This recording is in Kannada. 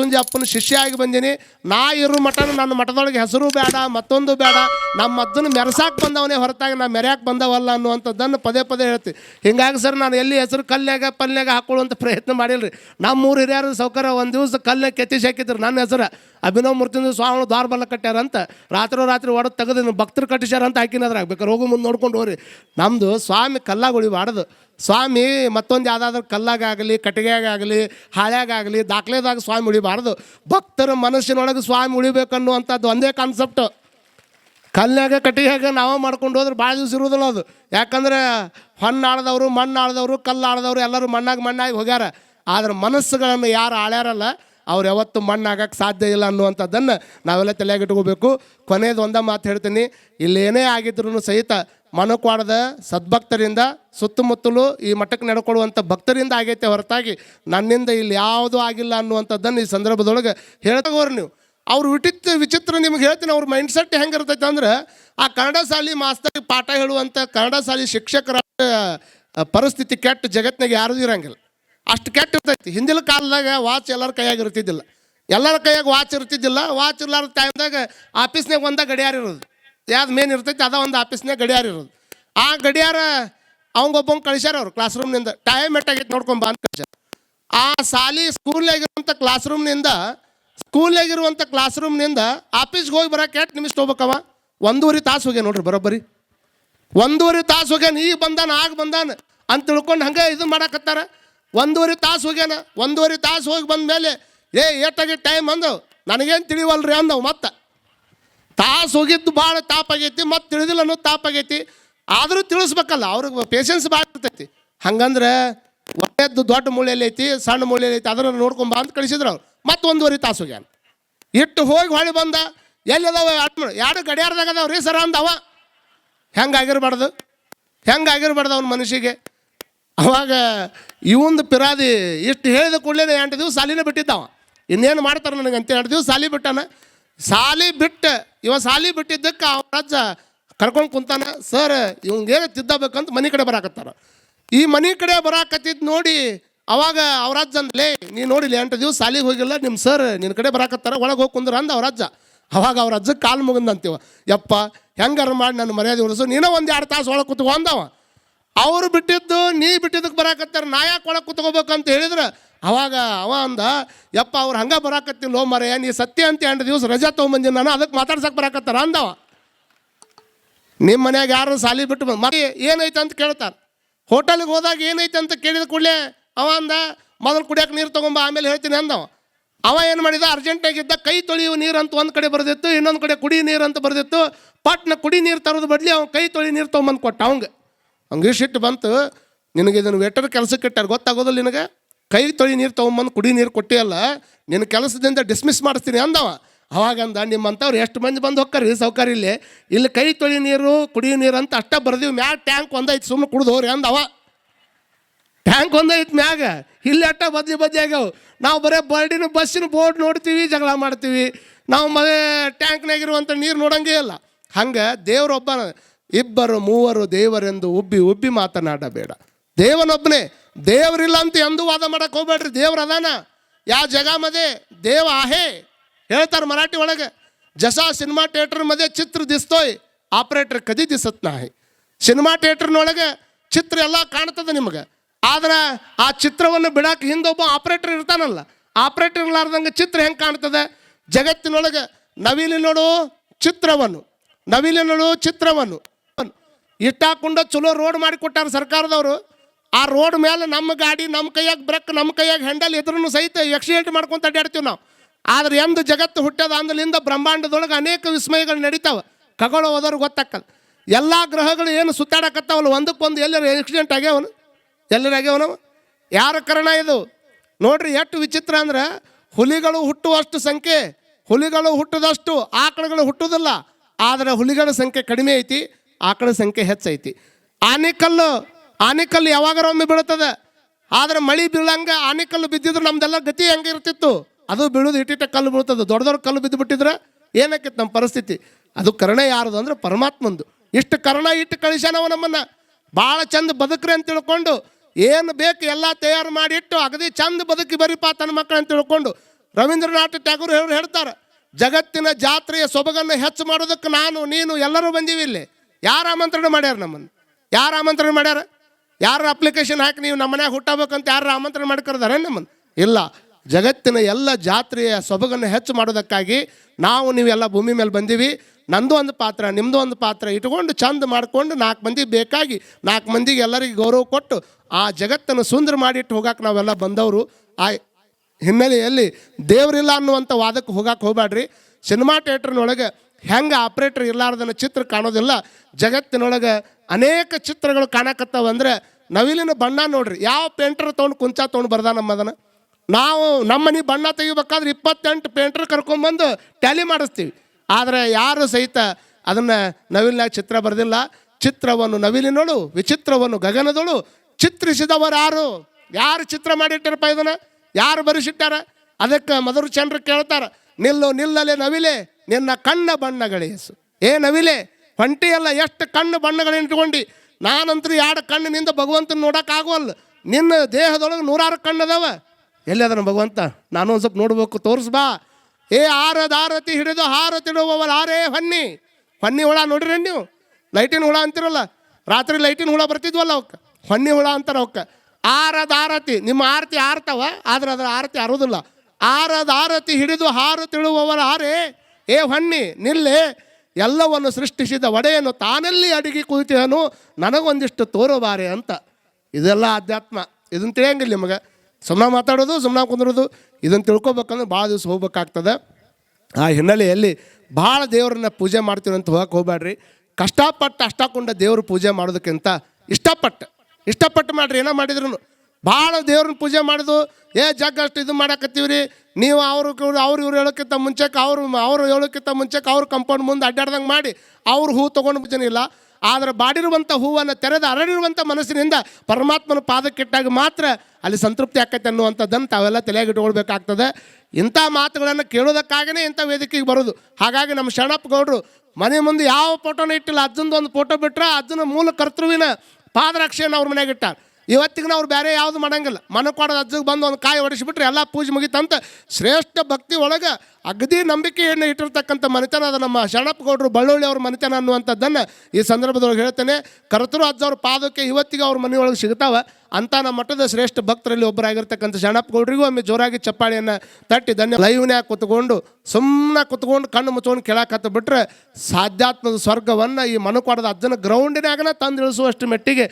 ಮುತ್ತುಂಜಿ ಅಪ್ಪನ ಶಿಷ್ಯ ಆಗಿ ಬಂದೀನಿ. ನಾ ಇರೋ ಮಠನ ನನ್ನ ಮಠದೊಳಗೆ ಹೆಸರು ಬೇಡ, ಮತ್ತೊಂದು ಬೇಡ. ನಮ್ಮ ಮದ್ದನ್ನ ಮೆರೆಸಾಕ್ ಬಂದವನೇ ಹೊರತಾಗಿ ನಾ ಮೆರ್ಯಾಕೆ ಬಂದವಲ್ಲ ಅನ್ನುವಂಥದ್ದನ್ನು ಪದೇ ಪದೇ ಹೇಳ್ತೀವಿ ಹಿಂಗಾಗಿ ಸರ್, ನಾನು ಎಲ್ಲಿ ಹೆಸರು ಕಲ್ಯಾಗ, ಪಲ್ಯಾಗ ಹಾಕೊಳ್ಳುವಂಥ ಪ್ರಯತ್ನ ಮಾಡಿಲ್ರಿ. ನಮ್ಮ ಊರು ಹಿರಿಯರ ಸೌಕರ್ಯ ಒಂದು ದಿವಸ ಕಲ್ನ ಕೆತ್ತಿಸಿ ಹಾಕಿದ್ರು ನನ್ನ ಹೆಸರು. ಅಭಿನವ್ ಮೂರ್ತಿಂದ ಸ್ವಾಮಿ ದ್ವಾರ ಬಲ್ಲ ಕಟ್ಟ್ಯಾರ ಅಂತ. ರಾತ್ರಿ ರಾತ್ರಿ ಒಡೆದು ತೆಗೆದು ಭಕ್ತರು ಕಟ್ಟಿಸ್ಯಾರ ಅಂತ ಹಾಕಿನದ್ರಾಗ ಬೇಕಾದ್ರೆ ಹೋಗು ಮುಂದೆ ನೋಡ್ಕೊಂಡು ಹೋಗ್ರಿ. ನಮ್ಮದು ಸ್ವಾಮಿ ಕಲ್ಲಾಗ ಉಳಿಬಾರ್ದು. ಸ್ವಾಮಿ, ಮತ್ತೊಂದು ಯಾವುದಾದ್ರೂ ಕಲ್ಲಾಗಲಿ ಕಟ್ಟಿಗೆಗಾಗಲಿ, ಹಾಳ್ಯಾಗಾಗಲಿ, ದಾಖಲೆದಾಗ ಸ್ವಾಮಿ ಉಳಿಬಾರ್ದು. ಭಕ್ತರ ಮನಸ್ಸಿನೊಳಗೆ ಸ್ವಾಮಿ ಉಳಿಬೇಕನ್ನುವಂಥದ್ದು ಒಂದೇ ಕಾನ್ಸೆಪ್ಟು ಕಲ್ನಾಗ ಕಟ್ಟಿಗೆಗೆ ನಾವೇ ಮಾಡ್ಕೊಂಡು ಹೋದ್ರೆ ಭಾಳ ದಿವಸ ಇರೋದಿಲ್ಲ ಅದು. ಯಾಕಂದ್ರೆ ಹಣ್ಣು ಆಳ್ದವರು ಮಣ್ಣು ಆಳ್ದವರು ಕಲ್ಲು ಆಳ್ದವರು ಎಲ್ಲರೂ ಮಣ್ಣಾಗಿ ಮಣ್ಣಾಗಿ ಹೋಗ್ಯಾರ. ಆದ್ರೆ ಮನಸ್ಸುಗಳನ್ನು ಯಾರು ಆಳ್ಯಾರಲ್ಲ ಅವ್ರು ಯಾವತ್ತು ಮಣ್ಣಾಗಕ್ಕೆ ಸಾಧ್ಯ ಇಲ್ಲ ಅನ್ನುವಂಥದ್ದನ್ನು ನಾವೆಲ್ಲ ತಲೆಯಾಗ ಇಟ್ಕೋಬೇಕು ಕೊನೆಯದು ಒಂದ ಮಾತು ಹೇಳ್ತೀನಿ. ಇಲ್ಲೇನೇ ಆಗಿದ್ರೂ ಸಹಿತ ಮನಕ್ವಾಡದ ಸದ್ಭಕ್ತರಿಂದ, ಸುತ್ತಮುತ್ತಲು ಈ ಮಠಕ್ಕೆ ನಡ್ಕೊಳ್ಳುವಂಥ ಭಕ್ತರಿಂದ ಆಗೈತೆ ಹೊರತಾಗಿ ನನ್ನಿಂದ ಇಲ್ಲಿ ಯಾವುದೂ ಆಗಿಲ್ಲ ಅನ್ನುವಂಥದ್ದನ್ನು ಈ ಸಂದರ್ಭದೊಳಗೆ ಹೇಳ್ತಗೋರು ನೀವು. ಅವ್ರು ವಿಚಿತ್ರ ವಿಚಿತ್ರ ನಿಮ್ಗೆ ಹೇಳ್ತೀನಿ, ಅವ್ರ ಮೈಂಡ್ ಸೆಟ್ ಹೆಂಗೆ ಇರ್ತೈತೆ ಅಂದ್ರೆ ಆ ಕನ್ನಡ ಶಾಲಿ ಮಾಸ್ತರಿಗೆ ಪಾಠ ಹೇಳುವಂಥ ಕನ್ನಡ ಶಾಲಿ ಶಿಕ್ಷಕರ ಪರಿಸ್ಥಿತಿ ಕೆಟ್ಟ ಜಗತ್ತಿನಾಗ ಯಾರೂ ಇರಂಗಿಲ್ಲ. ಅಷ್ಟು ಕೆಟ್ಟ ಇರ್ತೈತಿ. ಹಿಂದಿನ ಕಾಲದಾಗ ವಾಚ್ ಎಲ್ಲರ ಕೈಯಾಗ ಇರ್ತಿದ್ದಿಲ್ಲ. ಎಲ್ಲರ ಕೈಯಾಗ ವಾಚ್ ಇರ್ತಿದ್ದಿಲ್ಲ. ವಾಚ್ ಇರ್ಲಾರ ಟೈಮ್ದಾಗ ಆಫೀಸ್ನಾಗ ಒಂದ ಗಡಿಯಾರ ಇರೋದು. ಯಾವ್ದು ಮೇನ್ ಇರ್ತೈತಿ ಅದ ಒಂದು ಆಫೀಸ್ನಾಗ ಗಡಿಯಾರ ಇರೋದು. ಆ ಗಡಿಯಾರ ಅವಂಗೊಬ್ಬಂಗೆ ಕಳಿಸ್ಯಾರ ಅವ್ರು ಕ್ಲಾಸ್ ರೂಮ್ನಿಂದ ಟೈಮ್ ಎಟ್ಟಾಗೈತೆ ನೋಡ್ಕೊಂಬ ಅಂತ ಕಳಿಸ್ಯಾರ. ಆ ಸಾಲಿ ಸ್ಕೂಲ್ನಾಗಿರುವಂಥ ಕ್ಲಾಸ್ ರೂಮ್ನಿಂದ ಸ್ಕೂಲ್ನಾಗಿರುವಂಥ ಕ್ಲಾಸ್ ರೂಮ್ನಿಂದ ಆಫೀಸ್ಗೆ ಹೋಗಿ ಬರೋಕೆ ಎಷ್ಟು ನಿಮಿಷ ತೊಗೊಬೇಕವ ಒಂದೂವರೆ ತಾಸು ಹೋಗ್ಯ ನೋಡ್ರಿ ಬರೋಬ್ಬರಿ. ಒಂದೂವರೆ ತಾಸು ಹೋಗ್ಯಾನ. ಈಗ ಬಂದಾನ, ಆಗ ಬಂದಾನ ಅಂತ ತಿಳ್ಕೊಂಡು ಹಂಗೆ ಇದು ಮಾಡಕತ್ತಾರ. ಒಂದೂವರೆ ತಾಸು ಹೋಗ್ಯಾನ, ಒಂದೂವರೆ ತಾಸು ಹೋಗಿ ಬಂದ ಮೇಲೆ ಏ, ಏಟಾಗಿ ಟೈಮ್ ಅಂದವು. ನನಗೇನು ತಿಳಿವಲ್ರಿ ಅಂದವು ಮತ್ತೆ. ತಾಸು ಹೋಗಿದ್ದು ಭಾಳ ತಾಪಾಗೈತಿ, ಮತ್ತೆ ತಿಳಿದಿಲ್ಲ ಅನ್ನೋದು ತಾಪಾಗೈತಿ. ಆದರೂ ತಿಳಿಸ್ಬೇಕಲ್ಲ, ಅವ್ರಿಗೆ ಪೇಷನ್ಸ್ ಭಾಳ ಇರ್ತೈತಿ. ಹಂಗಂದ್ರೆ ಒಳ್ಳೆಯದ್ದು ದೊಡ್ಡ ಮೂಳೆಯಲ್ಲಿ ಐತಿ, ಸಣ್ಣ ಮೂಳೆಯಲ್ಲಿ ಐತಿ ಅದನ್ನು ನೋಡ್ಕೊಂಬ ಅಂತ ಕಳಿಸಿದ್ರು ಅವ್ರು. ಮತ್ತೆ ಒಂದೂವರೆ ತಾಸು ಹೋಗ್ಯಾನ. ಇಟ್ಟು ಹೋಗಿ ಹೊಳಿ ಬಂದ ಎಲ್ಲಿದಾವ ಯಾರು ಗಡಿಯಾರದಾಗ ಅದಾವ ರೀ ಸರ ಅಂದವ. ಹೆಂಗಾಗಿರ್ಬಾರ್ದು ಹೆಂಗಾಗಿರ್ಬಾರ್ದು ಅವ್ನ ಮನುಷ್ಯಗೆ ಅವಾಗ ಇವಂದು ಪಿರಾದಿ ಇಷ್ಟು ಹೇಳಿದ ಕೂಡಲೇ ಎಂಟು ದಿವಸ ಸಾಲಿನೇ ಬಿಟ್ಟಿದ್ದಾವ. ಇನ್ನೇನು ಮಾಡ್ತಾರೆ ನನಗೆ ಅಂತ ಎರಡು ದಿವಸ ಸಾಲಿ ಬಿಟ್ಟಾನ. ಸಾಲಿ ಬಿಟ್ಟು, ಇವ ಸಾಲಿ ಬಿಟ್ಟಿದ್ದಕ್ಕೆ ಅವ್ರ ಅಜ್ಜ ಕರ್ಕೊಂಡು ಕುಂತಾನ. ಸರ್ ಇವಂಗೇನು ತಿದ್ದಬೇಕಂತ ಮನೆ ಕಡೆ ಬರಾಕತ್ತಾರ. ಈ ಮನೆ ಕಡೆ ಬರಾಕತ್ತಿದ್ದು ನೋಡಿ ಅವಾಗ ಅವ್ರ ಅಜ್ಜ ಅಂದ್ಲೇ ನೀ ನೋಡಿಲ್ಲ ಎಂಟು ದಿವಸ ಸಾಲಿಗೆ ಹೋಗಿಲ್ಲ ನಿಮ್ಮ ಸರ್ ನಿನ್ನ ಕಡೆ ಬರಾಕತ್ತಾರ, ಒಳಗೆ ಹೋಗಿ ಕುಂದ್ರ ಅಂದ ಅವ್ರ ಅಜ್ಜ. ಅವಾಗ ಅವ್ರ ಅಜ್ಜ ಕಾಲು ಮುಗಿದಂತೀವ ಯಪ್ಪ, ಹೆಂಗಾರ ಮಾಡಿ ನನ್ನ ಮರ್ಯಾದೆ ಉಳಿಸು, ನೀನೋ ಒಂದು ಎರಡು ತಾಸು ಒಳಗೆ ಕೂತ್ಕೊ ಅಂದವ. ಅವ್ರು ಬಿಟ್ಟಿದ್ದು, ನೀ ಬಿಟ್ಟಿದ್ದಕ್ಕೆ ಬರಾಕತ್ತಾರ, ನಾ ಯಾಕೆ ಒಳಗೆ ಕುತ್ಕೋಬೇಕಂತ ಹೇಳಿದ್ರೆ, ಅವಾಗ ಅವ ಅಂದ, ಯಪ್ಪ ಅವ್ರು ಹಂಗೆ ಬರಾಕತ್ತಿಲ್ಲ ಮರೆಯ ನೀ ಸತ್ಯ ಅಂತ ಎಂಟು ದಿವಸ ರಜಾ ತೊಗೊಂಬಂದಿ ನಾನು ಅದಕ್ಕೆ ಮಾತಾಡ್ಸಕ್ಕೆ ಬರಾಕತ್ತಾರ ಅಂದವ. ನಿಮ್ಮ ಮನ್ಯಾಗ ಯಾರು ಸಾಲಿ ಬಿಟ್ಟು ಬಂದು, ಮತ್ತೆ ಏನೈತೆ ಅಂತ ಕೇಳ್ತಾರೆ. ಹೋಟೆಲ್ಗೆ ಹೋದಾಗ ಏನೈತೆ ಅಂತ ಕೇಳಿದ ಕೂಡಲೇ ಅವ ಅಂದ, ಮೊದಲು ಕುಡಿಯೋಕೆ ನೀರು ತೊಗೊಂಬ, ಆಮೇಲೆ ಹೇಳ್ತೀನಿ ಅಂದವ. ಅವ ಏನು ಮಾಡಿದ ಅರ್ಜೆಂಟಾಗಿದ್ದ ಕೈ ತೊಳೆಯುವ ನೀರು ಅಂತ ಒಂದು ಕಡೆ ಬರೆದಿತ್ತು, ಇನ್ನೊಂದು ಕಡೆ ಕುಡಿ ನೀರು ಅಂತ ಬರೆದಿತ್ತು, ಪಟ್ನ ಕುಡಿ ನೀರು ತರೋದು ಬದಲಿ ಅವ್ನು ಕೈ ತೊಳಿ ನೀರು ತೊಗೊಂಬಂದು ಕೊಟ್ಟ ಅವಂಗೆ. ಹಂಗೆ ಸಿಟ್ಟು ಬಂತು, ನಿನಗೆ ಇದನ್ನು ವೆಟರ್ ಕೆಲಸಕ್ಕೆ ಇಟ್ಟಾರ, ಗೊತ್ತಾಗೋದಿಲ್ಲ ನಿನಗೆ? ಕೈ ತೊಳಿ ನೀರು ತೊಗೊಂಬಂದು ಕುಡಿ ನೀರು ಕೊಟ್ಟಿಯಲ್ಲ, ನಿನ್ನ ಕೆಲಸದಿಂದ ಡಿಸ್ಮಿಸ್ ಮಾಡಿಸ್ತೀನಿ ಅಂದವ. ಅವಾಗಂದ ನಿಮ್ಮಂಥವ್ರು ಎಷ್ಟು ಮಂದಿ ಬಂದು ಹೋಗ್ತಾರ್ರಿ ಸೌಕರ್ಯ ಇಲ್ಲಿ? ಇಲ್ಲಿ ಕೈ ತೊಳಿ ನೀರು ಕುಡಿಯೋ ನೀರು ಅಂತ ಅಷ್ಟ ಬರ್ದೀವಿ, ಮ್ಯಾಗ ಟ್ಯಾಂಕ್ ಒಂದೈತಿ ಸುಮ್ಮನೆ ಕುಡ್ದು ಹೋಗ್ರಿ ಅಂದವ. ಟ್ಯಾಂಕ್ ಒಂದೈತಿ ಮ್ಯಾಗ, ಇಲ್ಲಿ ಅಟ್ಟ ಬದ್ಲಿ ಬದ್ಲಿ ಆಗ್ಯಾವ. ನಾವು ಬರೀ ಬರ್ಡಿನ ಬಸ್ಸಿನ ಬೋರ್ಡ್ ನೋಡ್ತೀವಿ, ಜಗಳ ಮಾಡ್ತೀವಿ. ನಾವು ಮನೆ ಟ್ಯಾಂಕ್ನಾಗಿರುವಂಥ ನೀರು ನೋಡಂಗೇ ಇಲ್ಲ. ಹಂಗೆ ದೇವರೊಬ್ಬ ಇಬ್ಬರು ಮೂವರು ದೇವರೆಂದು ಉಬ್ಬಿ ಉಬ್ಬಿ ಮಾತನಾಡಬೇಡ. ದೇವನೊಬ್ಬನೇ, ದೇವರಿಲ್ಲ ಅಂತ ಎಂದೂ ವಾದ ಮಾಡಕ್ಕೆ ಹೋಗ್ಬೇಡ್ರಿ, ದೇವ್ರ ಅದಾನ. ಯಾ ಮದೇ ದೇವ ಆಹೇ ಹೇಳ್ತಾರೆ ಮರಾಠಿ ಒಳಗೆ, ಜಸಾ ಸಿನಿಮಾ ಥಿಯೇಟರ್ ಮಧ್ಯೆ ಚಿತ್ರ ದಿಸ್ತೋಯ್, ಆಪ್ರೇಟರ್ ಕದಿ ದಿಸತ್ ನಾಹಿ. ಸಿನಿಮಾ ಥಿಯೇಟರ್ನೊಳಗೆ ಚಿತ್ರ ಎಲ್ಲ ಕಾಣ್ತದೆ ನಿಮಗೆ. ಆದ್ರೆ ಆ ಚಿತ್ರವನ್ನು ಬಿಡಕ್ಕೆ ಹಿಂದೊಬ್ಬ ಆಪ್ರೇಟರ್ ಇರ್ತಾನಲ್ಲ, ಆಪ್ರೇಟರ್ ಇರ್ಲಾರ್ದಂಗೆ ಚಿತ್ರ ಹೆಂಗೆ ಕಾಣ್ತದೆ? ಜಗತ್ತಿನೊಳಗೆ ನವಿಲಿನೋಡು ಚಿತ್ರವನ್ನು ನವಿಲಿನೋಡು ಚಿತ್ರವನ್ನು ಇಟ್ಟಾಕೊಂಡ ಚಲೋ ರೋಡ್ ಮಾಡಿ ಕೊಟ್ಟಾರ ಸರ್ಕಾರದವರು. ಆ ರೋಡ್ ಮೇಲೆ ನಮ್ಮ ಗಾಡಿ, ನಮ್ಮ ಕೈಯಾಗ ಬ್ರೇಕ್ ನಮ್ಮ ಕೈಯಾಗ ಹ್ಯಾಂಡಲ್ ಇದ್ರೂ ಸಹಿತ ಎಕ್ಸಿಡೆಂಟ್ ಮಾಡ್ಕೊಂತ ಅಡ್ಡಾಡ್ತೀವಿ ನಾವು. ಆದ್ರೆ ಎಂದು ಜಗತ್ತು ಹುಟ್ಟದ ಅಂದಲಿಂದ ಬ್ರಹ್ಮಾಂಡದೊಳಗೆ ಅನೇಕ ವಿಸ್ಮಯಗಳು ನಡೀತಾವೆ. ಖಗೋಳ ಹೋದವ್ರು ಗೊತ್ತಾಕ್ಕಲ್ಲ ಎಲ್ಲ ಗ್ರಹಗಳು ಏನು ಸುತ್ತಾಡಕತ್ತಾವಲ್ಲ? ಒಂದಕ್ಕೊಂದು ಎಲ್ಲರ ಆಕ್ಸಿಡೆಂಟ್ ಆಗ್ಯಾವನು? ಎಲ್ಲರ ಆಗ್ಯಾವನವ ಯಾರ ಕಾರಣ ಇದು? ನೋಡ್ರಿ, ಎಷ್ಟು ವಿಚಿತ್ರ ಅಂದ್ರೆ ಹುಲಿಗಳು ಹುಟ್ಟುವಷ್ಟು ಸಂಖ್ಯೆ, ಹುಲಿಗಳು ಹುಟ್ಟದಷ್ಟು ಆಕಳುಗಳು ಹುಟ್ಟುವುದಿಲ್ಲ ಆದರೆ ಹುಲಿಗಳ ಸಂಖ್ಯೆ ಕಡಿಮೆ ಐತಿ. ಆಕಳ ಸಂಖ್ಯೆ ಹೆಚ್ಚೈತಿ. ಆನೆಕಲ್ಲು ಆನೆಕಲ್ಲು ಯಾವಾಗಾರ ಒಮ್ಮೆ ಬೀಳ್ತದೆ ಆದ್ರೆ ಮಳಿ ಬೀಳಂಗ ಆನೆಕಲ್ಲು ಬಿದ್ದಿದ್ರು ನಮ್ದೆಲ್ಲ ಗತಿ ಹೆಂಗೆ ಇರ್ತಿತ್ತು. ಅದು ಬೀಳೋದು ಇಟ್ಟಿಟ್ಟ ಕಲ್ಲು ಬೀಳ್ತದೆ ದೊಡ್ಡ ದೊಡ್ಡ ಕಲ್ಲು ಬಿದ್ದು ಬಿಟ್ಟಿದ್ರೆ ಏನಕ್ಕಿತ್ತು ನಮ್ಮ ಪರಿಸ್ಥಿತಿ? ಅದು ಕರ್ಣ ಯಾರದು ಅಂದ್ರೆ ಪರಮಾತ್ಮಂದು. ಇಷ್ಟು ಕರ್ಣ ಇಟ್ಟು ಕಳಿಸ್ಯಾನವ ನಮ್ಮನ್ನ. ಭಾಳ ಚಂದ ಬದುಕ್ರಿ ಅಂತ ತಿಳ್ಕೊಂಡು, ಏನು ಬೇಕು ಎಲ್ಲ ತಯಾರು ಮಾಡಿಟ್ಟು ಅಗದಿ ಚಂದ ಬದುಕಿ ಬರೀಪ ತನ್ನ ಮಕ್ಕಳು ಅಂತ ತಿಳ್ಕೊಂಡು, ರವೀಂದ್ರನಾಥ ಟ್ಯಾಗೂರ್ ಹೇಳಿ ಹೇಳ್ತಾರೆ, ಜಗತ್ತಿನ ಜಾತ್ರೆಯ ಸೊಬಗನ್ನು ಹೆಚ್ಚು ಮಾಡೋದಕ್ಕೆ ನಾನು, ನೀನು ಎಲ್ಲರೂ ಬಂದೀವಿ ಇಲ್ಲಿ. ಯಾರು ಆಮಂತ್ರಣ ಮಾಡ್ಯಾರ ನಮ್ಮನ್ನು? ಯಾರು ಆಮಂತ್ರಣ ಮಾಡ್ಯಾರ? ಯಾರ ಅಪ್ಲಿಕೇಶನ್ ಹಾಕಿ ನೀವು ನಮ್ಮ ಮನ್ಯಾಗ ಹುಟ್ಟಬೇಕಂತ ಯಾರು ಆಮಂತ್ರಣ ಮಾಡಿ ನಮ್ಮನ್ನು? ಇಲ್ಲ. ಜಗತ್ತಿನ ಎಲ್ಲ ಜಾತ್ರೆಯ ಸೊಬಗನ್ನು ಹೆಚ್ಚು ಮಾಡೋದಕ್ಕಾಗಿ ನಾವು ನೀವೆಲ್ಲ ಭೂಮಿ ಮೇಲೆ ಬಂದೀವಿ. ನಂದು ಒಂದು ಪಾತ್ರ ನಿಮ್ಮದು ಒಂದು ಪಾತ್ರ ಇಟ್ಕೊಂಡು ಚಂದ ಮಾಡ್ಕೊಂಡು ನಾಲ್ಕು ಮಂದಿ ಬೇಕಾಗಿ ನಾಲ್ಕು ಮಂದಿಗೆ ಎಲ್ಲರಿಗೆ ಗೌರವ ಕೊಟ್ಟು ಆ ಜಗತ್ತನ್ನು ಸುಂದರ ಮಾಡಿಟ್ಟು ಹೋಗಕ್ಕೆ ನಾವೆಲ್ಲ ಬಂದವರು. ಆ ಹಿನ್ನೆಲೆಯಲ್ಲಿ ದೇವರಿಲ್ಲ ಅನ್ನುವಂಥ ವಾದಕ್ಕೆ ಹೋಗಕ್ಕೆ ಹೋಗಬೇಡ್ರಿ ಸಿನಿಮಾ ಥಿಯೇಟ್ರ್ನೊಳಗೆ ಹೆಂಗೆ ಆಪ್ರೇಟರ್ ಇರಲಾರ್ದನ್ನ ಚಿತ್ರ ಕಾಣೋದಿಲ್ಲ. ಜಗತ್ತಿನೊಳಗೆ ಅನೇಕ ಚಿತ್ರಗಳು ಕಾಣಕತ್ತವೆ ಅಂದ್ರೆ ನವಿಲಿನ ಬಣ್ಣ ನೋಡ್ರಿ. ಯಾವ ಪೇಂಟರ್ ತೊಗೊಂಡು ಕುಂಚ ತೊಗೊಂಡು ಬರ್ದ ನಮ್ಮದನ್ನು ನಾವು ನಮ್ಮ ಮನೆ ಬಣ್ಣ ತೆಗಿಬೇಕಾದ್ರೆ ಇಪ್ಪತ್ತೆಂಟು ಪೇಂಟರ್ ಕರ್ಕೊಂಡ್ಬಂದು ಟ್ಯಾಲಿ ಮಾಡಿಸ್ತೀವಿ. ಆದರೆ ಯಾರು ಸಹಿತ ಅದನ್ನು ನವಿಲಿನಾಗ ಚಿತ್ರ ಬರೆದಿಲ್ಲ. ಚಿತ್ರವನ್ನು ನವಿಲಿನೋಳು ವಿಚಿತ್ರವನ್ನು ಗಗನದೋಳು ಚಿತ್ರಿಸಿದವರು ಯಾರು? ಯಾರು ಚಿತ್ರ ಮಾಡಿಟ್ಟಾರಪ್ಪ ಇದನ್ನು? ಯಾರು ಬರೆಸಿಟ್ಟಾರ? ಅದಕ್ಕೆ ಮಧುರ ಚಂದ್ರ ಕೇಳ್ತಾರೆ, ನಿಲ್ಲು, ನಿಲ್ಲಲೆ ನವಿಲೆ ನಿನ್ನ ಕಣ್ಣ ಬಣ್ಣಗಳೇಸು ಏ ನವಿಲೆ ಹೊಂಟಿಯಲ್ಲ ಎಷ್ಟು ಕಣ್ಣು ಬಣ್ಣಗಳನ್ನ ಇಟ್ಕೊಂಡು. ನಾನಂತೂ ಎರಡು ಕಣ್ಣಿನಿಂದ ಭಗವಂತನ ನೋಡೋಕ್ಕಾಗೋಲ್ಲ ನಿನ್ನ ದೇಹದೊಳಗೆ ನೂರಾರು ಕಣ್ಣು ಅದಾವ. ಎಲ್ಲಿ ಭಗವಂತ? ನಾನು ಒಂದು ಸ್ವಲ್ಪ ನೋಡ್ಬೇಕು ತೋರಿಸ್ಬಾ ಏ ಆರದ ಆರತಿ ಹಿಡಿದು ಹಾರತಿಡುವವರ ಆರೇ ಹೊನ್ನಿ. ಹೊನ್ನಿ ಹುಳ ನೋಡ್ರಿ ನೀವು ಲೈಟಿನ ಹುಳ ಅಂತಿರಲ್ಲ, ರಾತ್ರಿ ಲೈಟಿನ ಹುಳ ಬರ್ತಿದ್ವಲ್ಲ ಅವಕ್ಕೆ. ಹೊನ್ನಿ ಹುಳ ಅಂತಾರ ಅವಕ್ಕೆ. ಆರದ ಆರತಿ, ನಿಮ್ಮ ಆರತಿ ಆರ್ತವ, ಆದ್ರೆ ಅದರ ಆರತಿ ಆರೋದಿಲ್ಲ ಆರದ ಆರತಿ ಹಿಡಿದು ಹಾರು ತಿಳುವವರ ಆರೆ ಏ ಹೊನ್ನಿ ನಿಲ್ಲೆ. ಎಲ್ಲವನ್ನು ಸೃಷ್ಟಿಸಿದ ಒಡೆಯನು ತಾನಲ್ಲಿ ಅಡಿಗೆ ಕುಳಿತೇನು ನನಗೊಂದಿಷ್ಟು ತೋರಬಾರೆ ಅಂತ. ಇದೆಲ್ಲ ಅಧ್ಯಾತ್ಮ ಇದನ್ನು ತಿಳಿಯಂಗಿಲ್ಲ ನಿಮಗೆ. ಸುಮ್ಮನೆ ಮಾತಾಡೋದು ಸುಮ್ಮನೆ ಕುಂದಿರೋದು, ಇದನ್ನು ತಿಳ್ಕೊಬೇಕಂದ್ರೆ ಭಾಳ ದಿವಸ ಹೋಗ್ಬೇಕಾಗ್ತದೆ. ಆ ಹಿನ್ನೆಲೆಯಲ್ಲಿ ಭಾಳ ದೇವ್ರನ್ನ ಪೂಜೆ ಮಾಡ್ತೀವಿ ಅಂತ ಹೋಗಕ್ಕೆ ಹೋಗ್ಬೇಡ್ರಿ. ಕಷ್ಟಪಟ್ಟು ಅಷ್ಟಕೊಂಡ ದೇವ್ರ ಪೂಜೆ ಮಾಡೋದಕ್ಕಿಂತ ಇಷ್ಟಪಟ್ಟು ಇಷ್ಟಪಟ್ಟು ಮಾಡಿರಿ, ಏನೋ ಮಾಡಿದ್ರು ಭಾಳ ದೇವ್ರನ್ನ ಪೂಜೆ ಮಾಡೋದು ಏ ಜಗ್ ಅಷ್ಟು ಇದು ರೀ ನೀವು ಅವ್ರು ಅವ್ರು ಇವ್ರು ಹೇಳೋಕ್ಕಿಂತ ಮುಂಚೆಕ್ಕೆ ಅವ್ರು ಅವ್ರು ಹೇಳೋಕ್ಕಿಂತ ಮುಂಚೆಕ್ಕೆ ಅವ್ರ ಕಂಪೌಂಡ್ ಮುಂದೆ ಅಡ್ಡಾಡ್ದಂಗೆ ಮಾಡಿ ಅವ್ರು ಹೂ ತೊಗೊಂಡು ಬಿಜನಿಲ್ಲ ಇಲ್ಲ. ಆದರೆ ಬಾಡಿರುವಂಥ ಹೂವನ್ನು ತೆರೆದು ಅರಳಿರುವಂಥ ಮನಸ್ಸಿನಿಂದ ಪರಮಾತ್ಮನ ಪಾದಕ್ಕಿಟ್ಟಾಗ ಮಾತ್ರ ಅಲ್ಲಿ ಸಂತೃಪ್ತಿ ಆಕೈತೆ ಅನ್ನುವಂಥದ್ದನ್ನು ತಾವೆಲ್ಲ ತಲೆಯಾಗಿ ಇಟ್ಕೊಳ್ಬೇಕಾಗ್ತದೆ. ಇಂಥ ಮಾತುಗಳನ್ನು ಕೇಳೋದಕ್ಕಾಗೇ ಇಂಥ ವೇದಿಕೆಗೆ ಬರೋದು. ಹಾಗಾಗಿ ನಮ್ಮ ಶರಣಪ್ಪ ಗೌಡರು ಮನೆ ಮುಂದೆ ಯಾವ ಫೋಟೋನ ಇಟ್ಟಿಲ್ಲ. ಅಜ್ಜಂದು ಒಂದು ಫೋಟೋ ಬಿಟ್ಟರೆ ಅಜ್ಜನ ಮೂಲ ಕರ್ತೃವಿನ ಪಾದರಕ್ಷೆಯನ್ನು ಅವ್ರ ಇಟ್ಟಾರ. ಇವತ್ತಿಗೆ ಅವ್ರು ಬೇರೆ ಯಾವುದು ಮಾಡಂಗಿಲ್ಲ. ಮನೆ ಕೊಡೋದು ಅಜ್ಜಿಗೆ ಬಂದು ಒಂದು ಕಾಯಿ ಹೊಡಿಸಿಬಿಟ್ರೆ ಎಲ್ಲ ಪೂಜೆ ಮುಗಿತಂತ ಶ್ರೇಷ್ಠ ಭಕ್ತಿ ಒಳಗೆ ಅಗದಿ ನಂಬಿಕೆಯನ್ನು ಇಟ್ಟಿರ್ತಕ್ಕಂಥ ಮನೆತನ ಅದು ನಮ್ಮ ಶರಣಪ್ಪ ಗೌಡರು ಬಳ್ಳುಳ್ಳಿ ಅವ್ರ ಮನೆತನ ಅನ್ನುವಂಥದ್ದನ್ನು ಈ ಸಂದರ್ಭದೊಳಗೆ ಹೇಳ್ತೇನೆ. ಕರ್ತರು ಅಜ್ಜವ್ರ ಪಾದಕ್ಕೆ ಇವತ್ತಿಗೆ ಅವ್ರ ಮನೆಯೊಳಗೆ ಸಿಗ್ತಾವೆ. ಅಂತ ನಮ್ಮ ಮಠದ ಶ್ರೇಷ್ಠ ಭಕ್ತರಲ್ಲಿ ಒಬ್ಬರಾಗಿರ್ತಕ್ಕಂಥ ಶರಣಪ್ಪ ಗೌಡ್ರಿಗೂ ಒಮ್ಮೆ ಜೋರಾಗಿ ಚಪ್ಪಾಳಿಯನ್ನು ತಟ್ಟಿ ಧನ್ಯ ಲೈವ್ನ್ಯಾಗ ಕುತ್ಕೊಂಡು ಸುಮ್ಮನೆ ಕುತ್ಕೊಂಡು ಕಣ್ಣು ಮುಚ್ಕೊಂಡು ಕೇಳಾಕತ್ತ ಬಿಟ್ರೆ ಸಾಧ್ಯಾತ್ಮದ ಸ್ವರ್ಗವನ್ನು ಈ ಮನುಕೊಡದ ಅಜ್ಜನ ಗ್ರೌಂಡಿನಾಗನ ತಂದಿಳಿಸುವಷ್ಟು ಮೆಟ್ಟಿಗೆ